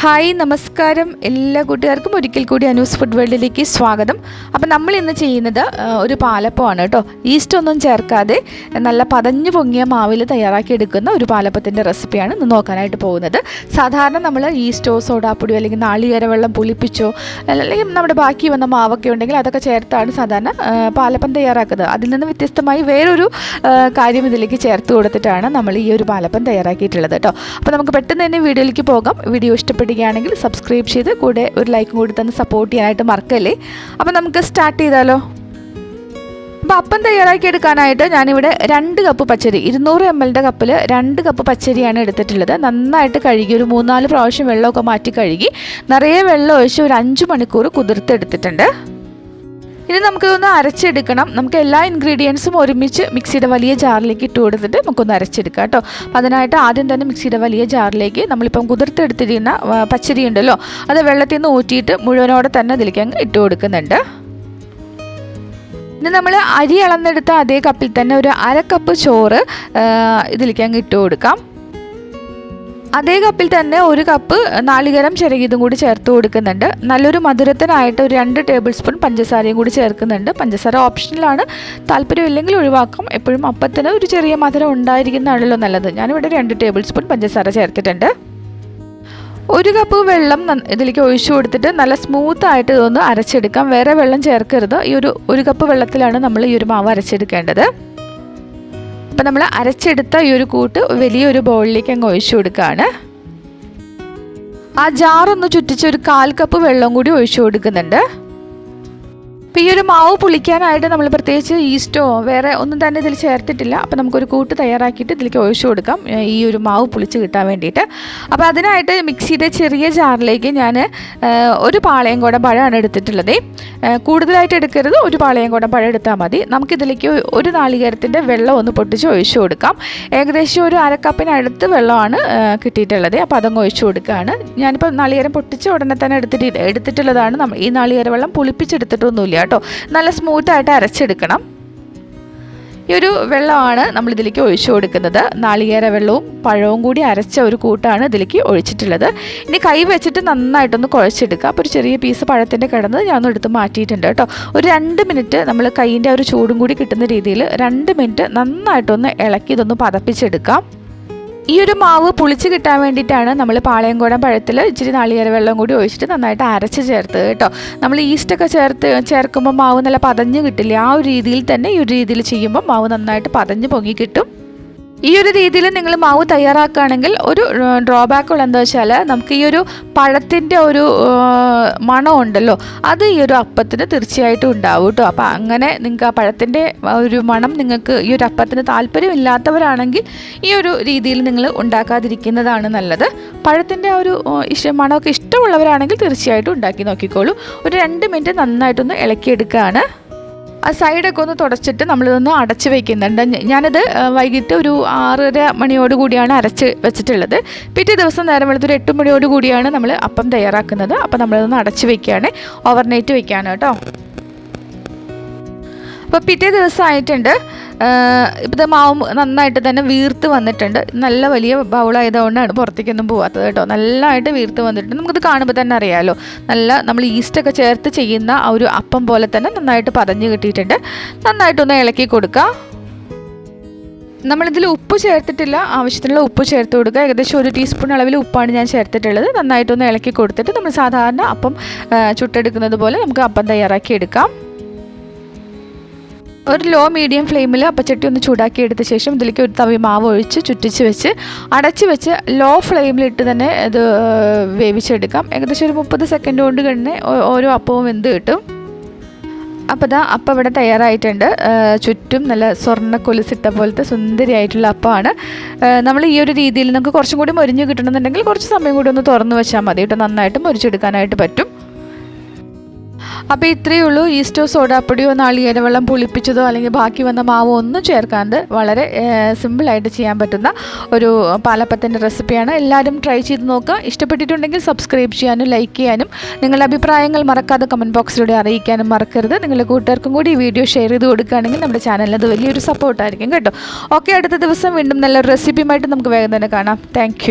Hi നമസ്കാരം എല്ലാ കൂട്ടുകാർക്കും ഒരിക്കൽ കൂടി അനൂസ് ഫുഡ് വേൾഡിലേക്ക് സ്വാഗതം. അപ്പം നമ്മൾ ഇന്ന് ചെയ്യുന്നത് ഒരു പാലപ്പമാണ് കേട്ടോ. ഈസ്റ്റ് ഒന്നും ചേർക്കാതെ നല്ല പതഞ്ഞു പൊങ്ങിയ മാവിൽ തയ്യാറാക്കി എടുക്കുന്ന ഒരു പാലപ്പത്തിന്റെ റെസിപ്പിയാണ് ഇന്ന് നോക്കാനായിട്ട് പോകുന്നത്. സാധാരണ നമ്മൾ ഈസ്റ്റോ സോഡാപ്പൊടിയോ അല്ലെങ്കിൽ നാളികേര വെള്ളം പുളിപ്പിച്ചോ അല്ലെങ്കിൽ നമ്മുടെ ബാക്കി വന്ന മാവൊക്കെ ഉണ്ടെങ്കിൽ അതൊക്കെ ചേർത്താണ് സാധാരണ പാലപ്പം തയ്യാറാക്കുന്നത്. അതിൽ നിന്ന് വ്യത്യസ്തമായി വേറൊരു കാര്യം ഇതിലേക്ക് ചേർത്ത് കൊടുത്തിട്ടാണ് നമ്മൾ ഈ ഒരു പാലപ്പം തയ്യാറാക്കിയിട്ടുള്ളത് കേട്ടോ. അപ്പോൾ നമുക്ക് പെട്ടെന്ന് തന്നെ വീഡിയോയിലേക്ക് പോകാം. വീഡിയോ ഇഷ്ടപ്പെടുകയാണെങ്കിൽ സബ്സ്ക്രൈബ് ചെയ്ത് കൂടെ ഒരു ലൈക്കും കൂടി തന്ന് സപ്പോർട്ട് ചെയ്യാനായിട്ട് മറക്കല്ലേ? അപ്പോൾ നമുക്ക് സ്റ്റാർട്ട് ചെയ്താലോ? അപ്പോൾ അപ്പം തയ്യാറാക്കി എടുക്കാനായിട്ട് ഞാനിവിടെ രണ്ട് കപ്പ് പച്ചരി ഇരുന്നൂറ് എം എല്ലിന്റെ കപ്പിൽ രണ്ട് കപ്പ് പച്ചരിയാണ് എടുത്തിട്ടുള്ളത്. നന്നായിട്ട് കഴുകി ഒരു മൂന്നാൽ പ്രാവശ്യം വെള്ളമൊക്കെ മാറ്റി കഴുകി നിറയെ വെള്ളം ഒഴിച്ച് ഒരു അഞ്ച് മണിക്കൂർ കുതിർത്തെടുത്തിട്ടുണ്ട്. ഇനി നമുക്കിതൊന്ന് അരച്ചെടുക്കണം. നമുക്ക് എല്ലാ ഇൻഗ്രീഡിയൻസും ഒരുമിച്ച് മിക്സിയുടെ വലിയ ജാറിലേക്ക് ഇട്ട് കൊടുത്തിട്ട് നമുക്കൊന്ന് അരച്ചെടുക്കാം കേട്ടോ. അപ്പോൾ അതിനായിട്ട് ആദ്യം തന്നെ മിക്സിയുടെ വലിയ ജാറിലേക്ക് നമ്മളിപ്പം കുതിർത്തെടുത്തിരിക്കുന്ന പച്ചരി ഉണ്ടല്ലോ അത് വെള്ളത്തിൽ നിന്ന് ഊറ്റിയിട്ട് മുഴുവനോടെ തന്നെ അതിലേക്ക് അങ്ങ് ഇട്ട് കൊടുക്കുന്നുണ്ട്. ഇനി നമ്മൾ അരി അളന്നെടുത്ത അതേ കപ്പിൽ തന്നെ ഒരു അര കപ്പ് ചോറ് ഇതിലേക്ക് അങ്ങ് ഇട്ട് കൊടുക്കാം. അതേ കപ്പിൽ തന്നെ ഒരു കപ്പ് നാളികേരം ചിരകിയതും കൂടി ചേർത്ത് കൊടുക്കുന്നുണ്ട്. നല്ലൊരു മധുരത്തിനായിട്ട് ഒരു രണ്ട് ടേബിൾ സ്പൂൺ പഞ്ചസാരയും കൂടി ചേർക്കുന്നുണ്ട്. പഞ്ചസാര ഓപ്ഷനിലാണ് താല്പര്യമില്ലെങ്കിൽ ഒഴിവാക്കാം. എപ്പോഴും അപ്പത്തിന് ഒരു ചെറിയ മധുരം ഉണ്ടായിരിക്കുന്നതാണല്ലോ നല്ലത്. ഞാനിവിടെ രണ്ട് ടേബിൾ സ്പൂൺ പഞ്ചസാര ചേർത്തിട്ടുണ്ട്. ഒരു കപ്പ് വെള്ളം ഇതിലേക്ക് ഒഴിച്ചു കൊടുത്തിട്ട് നല്ല സ്മൂത്ത് ആയിട്ട് ഇതൊന്ന് അരച്ചെടുക്കാം. വേറെ വെള്ളം ചേർക്കരുത്. ഈ ഒരു ഒരു കപ്പ് വെള്ളത്തിലാണ് നമ്മൾ ഈ ഒരു മാവ് അരച്ചെടുക്കേണ്ടത്. അപ്പം നമ്മൾ അരച്ചെടുത്ത ഈ ഒരു കൂട്ട് വലിയൊരു ബൗളിലേക്ക് അങ്ങ് ഒഴിച്ചു കൊടുക്കുകയാണ്. ആ ജാറൊന്ന് ചുറ്റിച്ച് ഒരു കാൽ കപ്പ് വെള്ളം കൂടി ഒഴിച്ചു കൊടുക്കുന്നുണ്ട്. അപ്പോൾ ഈ ഒരു മാവ് പുളിക്കാനായിട്ട് നമ്മൾ പ്രത്യേകിച്ച് ഈസ്റ്റോ വേറെ ഒന്നും തന്നെ ഇതിൽ ചേർത്തിട്ടില്ല. അപ്പോൾ നമുക്കൊരു കൂട്ട് തയ്യാറാക്കിയിട്ട് ഇതിലേക്ക് ഒഴിച്ചു കൊടുക്കാം. ഈ ഒരു മാവ് പുളിച്ച് കിട്ടാൻ വേണ്ടിയിട്ട്. അപ്പോൾ അതിനായിട്ട് മിക്സിയുടെ ചെറിയ ജാറിലേക്ക് ഞാൻ ഒരു പാളയം കൂടെ പഴമാണ് എടുത്തിട്ടുള്ളത്. കൂടുതലായിട്ട് എടുക്കരുത്. ഒരു പാളയം കൂടെ പഴം എടുത്താൽ മതി. നമുക്കിതിലേക്ക് ഒരു നാളികേരത്തിന്റെ വെള്ളം ഒന്ന് പൊട്ടിച്ച് ഒഴിച്ചു കൊടുക്കാം. ഏകദേശം ഒരു അരക്കപ്പിനടുത്ത് വെള്ളമാണ് കിട്ടിയിട്ടുള്ളത്. അപ്പോൾ അതങ്ങ് ഒഴിച്ചു കൊടുക്കുകയാണ്. ഞാനിപ്പോൾ നാളികേരം പൊട്ടിച്ച് ഉടനെ തന്നെ എടുത്തിട്ട് എടുത്തിട്ടുള്ളതാണ്. നമ്മൾ ഈ നാളികേര വെള്ളം പുളിപ്പിച്ചെടുത്തിട്ടൊന്നുമില്ല. കേട്ടോ. നല്ല സ്മൂത്തായിട്ട് അരച്ചെടുക്കണം. ഈ ഒരു വെള്ളമാണ് നമ്മൾ ഇതിലേക്ക് ഒഴിച്ചു കൊടുക്കുന്നത്. നാളികേര വെള്ളവും പഴവും കൂടി അരച്ച ഒരു കൂട്ടാണ് ഇതിലേക്ക് ഒഴിച്ചിട്ടുള്ളത്. ഇനി കൈ വെച്ചിട്ട് നന്നായിട്ടൊന്ന് കുഴച്ചെടുക്കുക. അപ്പോൾ ഒരു ചെറിയ പീസ് പഴത്തിന്റെ കിടന്നത് ഞാനൊന്ന് എടുത്ത് മാറ്റിയിട്ടുണ്ട് കേട്ടോ. ഒരു രണ്ട് മിനിറ്റ് നമ്മൾ കൈയിന്റെ ഒരു ചൂടും കൂടി കിട്ടുന്ന രീതിയിൽ രണ്ട് മിനിറ്റ് നന്നായിട്ടൊന്ന് ഇളക്കി ഇതൊന്ന് പതപ്പിച്ചെടുക്കാം. ഈ ഒരു മാവ് പുളിച്ച് കിട്ടാൻ വേണ്ടിയിട്ടാണ് നമ്മൾ പാളയംകോടൻ പഴത്തിൽ ഇച്ചിരി നാളികേര വെള്ളം കൂടി ഒഴിച്ചിട്ട് നന്നായിട്ട് അരച്ച് ചേർത്ത് കേട്ടോ. നമ്മൾ ഈസ്റ്റൊക്കെ ചേർത്ത് ചേർക്കുമ്പോൾ മാവ് നല്ല പതഞ്ഞ് കിട്ടില്ല? ആ ഒരു രീതിയിൽ തന്നെ ഈ ഒരു രീതിയിൽ ചെയ്യുമ്പോൾ മാവ് നന്നായിട്ട് പതഞ്ഞ് പൊങ്ങി കിട്ടും. ഈ ഒരു രീതിയിൽ നിങ്ങൾ മാവ് തയ്യാറാക്കുകയാണെങ്കിൽ ഒരു ഡ്രോബാക്ക് ഉള്ള എന്താ വെച്ചാൽ നമുക്ക് ഈ ഒരു പഴത്തിന്റെ ഒരു മണമുണ്ടല്ലോ അത് ഈ ഒരു അപ്പത്തിന് തീർച്ചയായിട്ടും ഉണ്ടാവും കേട്ടോ. അപ്പോൾ അങ്ങനെ നിങ്ങൾക്ക് ആ പഴത്തിന്റെ ഒരു മണം നിങ്ങൾക്ക് ഈ ഒരു അപ്പത്തിന് താല്പര്യമില്ലാത്തവരാണെങ്കിൽ ഈ ഒരു രീതിയിൽ നിങ്ങൾ ഉണ്ടാക്കാതിരിക്കുന്നതാണ് നല്ലത്. പഴത്തിന്റെ ആ ഒരു ഇഷ്ട മണമൊക്കെ ഇഷ്ടമുള്ളവരാണെങ്കിൽ തീർച്ചയായിട്ടും ഉണ്ടാക്കി നോക്കിക്കോളൂ. ഒരു രണ്ട് മിനിറ്റ് നന്നായിട്ടൊന്ന് ഇളക്കിയെടുക്കുകയാണ്. ആ സൈഡൊക്കെ ഒന്ന് തുടച്ചിട്ട് നമ്മളിതൊന്ന് അടച്ച് വയ്ക്കുന്നുണ്ട് ഞാനത് വൈകിട്ട് ഒരു ആറര മണിയോട് കൂടിയാണ് അരച്ച് വെച്ചിട്ടുള്ളത്. പിറ്റേ ദിവസം നേരം വെളുത്തൊരു എട്ട് മണിയോട് കൂടിയാണ് നമ്മൾ അപ്പം തയ്യാറാക്കുന്നത്. അപ്പം നമ്മളിതൊന്ന് അടച്ച് വയ്ക്കുകയാണ് ഓവർനൈറ്റ് വയ്ക്കുകയാണ് കേട്ടോ. അപ്പോൾ പിറ്റേ ദിവസം ഇപ്പോൾ മാവ് നന്നായിട്ട് തന്നെ വീർത്ത് വന്നിട്ടുണ്ട്. നല്ല വലിയ ബൗളായതുകൊണ്ടാണ് പുറത്തേക്കൊന്നും പോകാത്തത് കേട്ടോ. നല്ലതായിട്ട് വീർത്ത് വന്നിട്ടുണ്ട്. നമുക്കത് കാണുമ്പോൾ തന്നെ അറിയാമല്ലോ നല്ല നമ്മൾ ഈസ്റ്റൊക്കെ ചേർത്ത് ചെയ്യുന്ന ആ ഒരു അപ്പം പോലെ തന്നെ നന്നായിട്ട് പതഞ്ഞ് കിട്ടിയിട്ടുണ്ട്. നന്നായിട്ടൊന്ന് ഇളക്കി കൊടുക്കുക നമ്മളിതിൽ ഉപ്പ് ചേർത്തിട്ടില്ല. ആവശ്യത്തിനുള്ള ഉപ്പ് ചേർത്ത് കൊടുക്കുക ഏകദേശം ഒരു ടീസ്പൂൺ അളവിൽ ഉപ്പാണ് ഞാൻ ചേർത്തിട്ടുള്ളത്. നന്നായിട്ടൊന്ന് ഇളക്കി കൊടുത്തിട്ട് നമ്മൾ സാധാരണ അപ്പം ചുട്ടെടുക്കുന്നത് പോലെ നമുക്ക് അപ്പം തയ്യാറാക്കി എടുക്കാം. ഒരു ലോ മീഡിയം ഫ്ലെയിമിൽ അപ്പച്ചട്ടി ഒന്ന് ചൂടാക്കി എടുത്ത ശേഷം ഇതിലേക്ക് ഒരു തവി മാവ് ഒഴിച്ച് ചുറ്റിച്ച് വെച്ച് അടച്ച് വെച്ച് ലോ ഫ്ലെയിമിലിട്ട് തന്നെ ഇത് വേവിച്ചെടുക്കാം. ഏകദേശം ഒരു മുപ്പത് സെക്കൻഡ് കൊണ്ട് തന്നെ ഓരോ അപ്പവും വെന്ത് കിട്ടും. അപ്പോൾ ഇതാ അപ്പം ഇവിടെ തയ്യാറായിട്ടുണ്ട്. ചുറ്റും നല്ല സ്വർണ കൊലുസിട്ട പോലത്തെ സുന്ദരിയായിട്ടുള്ള അപ്പമാണ്. നമ്മൾ ഈ ഒരു രീതിയിൽ നമുക്ക് കുറച്ചും കൂടി മൊരിഞ്ഞ് കിട്ടണമെന്നുണ്ടെങ്കിൽ കുറച്ച് സമയം കൂടി ഒന്ന് തുറന്ന് വെച്ചാൽ മതി. കേട്ടോ നന്നായിട്ട് മൊരിച്ചെടുക്കാനായിട്ട് പറ്റും. അപ്പോൾ ഇത്രയേ ഉള്ളൂ ഈസ്റ്റോ സോഡാപ്പൊടിയോ നാളികേര വെള്ളം പുളിപ്പിച്ചതോ അല്ലെങ്കിൽ ബാക്കി വന്ന മാവോ ഒന്നും ചേർക്കാണ്ട് വളരെ സിമ്പിളായിട്ട് ചെയ്യാൻ പറ്റുന്ന ഒരു പാലപ്പത്തിന്റെ റെസിപ്പിയാണ്. എല്ലാവരും ട്രൈ ചെയ്ത് നോക്കുക. ഇഷ്ടപ്പെട്ടിട്ടുണ്ടെങ്കിൽ സബ്സ്ക്രൈബ് ചെയ്യാനും ലൈക്ക് ചെയ്യാനും നിങ്ങളുടെ അഭിപ്രായങ്ങൾ മറക്കാതെ കമന്റ് ബോക്സിലൂടെ അറിയിക്കാനും മറക്കരുത്. നിങ്ങളുടെ കൂട്ടുകാർക്കും കൂടി ഈ വീഡിയോ ഷെയർ ചെയ്ത് കൊടുക്കുകയാണെങ്കിൽ നമ്മുടെ ചാനലിന് അത് വലിയൊരു സപ്പോർട്ടായിരിക്കും കേട്ടോ. ഓക്കെ അടുത്ത ദിവസം വീണ്ടും നല്ലൊരു റെസിപ്പിയുമായിട്ട് നമുക്ക് വേഗം തന്നെ കാണാം. താങ്ക്